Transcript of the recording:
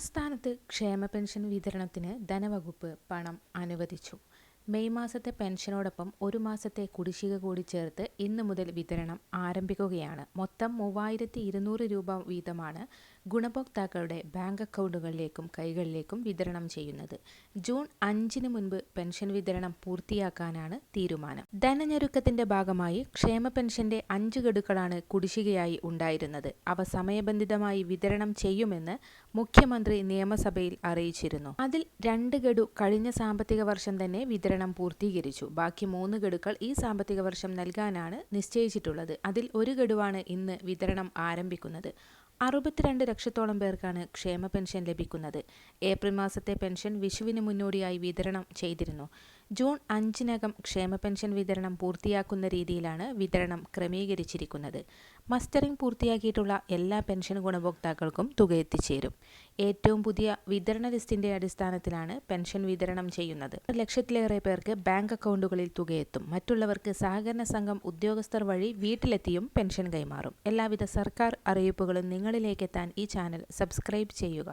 സംസ്ഥാനത്ത് ക്ഷേമ പെൻഷൻ വിതരണത്തിന് ധനവകുപ്പ് പണം അനുവദിച്ചു. മെയ് മാസത്തെ പെൻഷനോടൊപ്പം ഒരു മാസത്തെ കുടിശ്ശിക കൂടി ചേർത്ത് ഇന്ന് മുതൽ വിതരണം ആരംഭിക്കുകയാണ്. മൊത്തം മൂവായിരത്തി ഇരുന്നൂറ് രൂപ വീതമാണ് ഗുണഭോക്താക്കളുടെ ബാങ്ക് അക്കൗണ്ടുകളിലേക്കും കൈകളിലേക്കും വിതരണം ചെയ്യുന്നത്. ജൂൺ അഞ്ചിന് മുൻപ് പെൻഷൻ വിതരണം പൂർത്തിയാക്കാനാണ് തീരുമാനം. ധനഞ്ഞെരുക്കത്തിന്റെ ഭാഗമായി ക്ഷേമ പെൻഷന്റെ അഞ്ച് ഗഡുക്കളാണ് കുടിശ്ശികയായി ഉണ്ടായിരുന്നത്. അവ സമയബന്ധിതമായി വിതരണം ചെയ്യുമെന്ന് മുഖ്യമന്ത്രി നിയമസഭയിൽ അറിയിച്ചിരുന്നു. അതിൽ രണ്ട് ഗഡു കഴിഞ്ഞ സാമ്പത്തിക വർഷം തന്നെ വിതരണം പൂർത്തീകരിച്ചു. ബാക്കി മൂന്ന് ഗഡുക്കൾ ഈ സാമ്പത്തിക വർഷം നൽകാനാണ് നിശ്ചയിച്ചിട്ടുള്ളത്. അതിൽ ഒരു ഗഡുവാണ് ഇന്ന് വിതരണം ആരംഭിക്കുന്നത്. അറുപത്തിരണ്ട് ലക്ഷത്തോളം പേർക്കാണ് ക്ഷേമ പെൻഷൻ ലഭിക്കുന്നത്. ഏപ്രിൽ മാസത്തെ പെൻഷൻ വിഷുവിന് മുന്നോടിയായി വിതരണം ചെയ്തിരുന്നു. ജൂൺ അഞ്ചിനകം ക്ഷേമ പെൻഷൻ വിതരണം പൂർത്തിയാക്കുന്ന രീതിയിലാണ് വിതരണം ക്രമീകരിച്ചിരിക്കുന്നത്. മസ്റ്ററിംഗ് പൂർത്തിയാക്കിയിട്ടുള്ള എല്ലാ പെൻഷൻ ഗുണഭോക്താക്കൾക്കും തുക എത്തിച്ചേരും. ഏറ്റവും പുതിയ വിതരണ ലിസ്റ്റിന്റെ അടിസ്ഥാനത്തിലാണ് പെൻഷൻ വിതരണം ചെയ്യുന്നത്. ലക്ഷത്തിലേറെ പേർക്ക് ബാങ്ക് അക്കൗണ്ടുകളിൽ തുകയെത്തും മറ്റുള്ളവർക്ക് സഹകരണ സംഘം ഉദ്യോഗസ്ഥർ വഴി വീട്ടിലെത്തിയും പെൻഷൻ കൈമാറും. എല്ലാവിധ സർക്കാർ അറിയിപ്പുകളും നിങ്ങളിലേക്കെത്താൻ ഈ ചാനൽ സബ്സ്ക്രൈബ് ചെയ്യുക.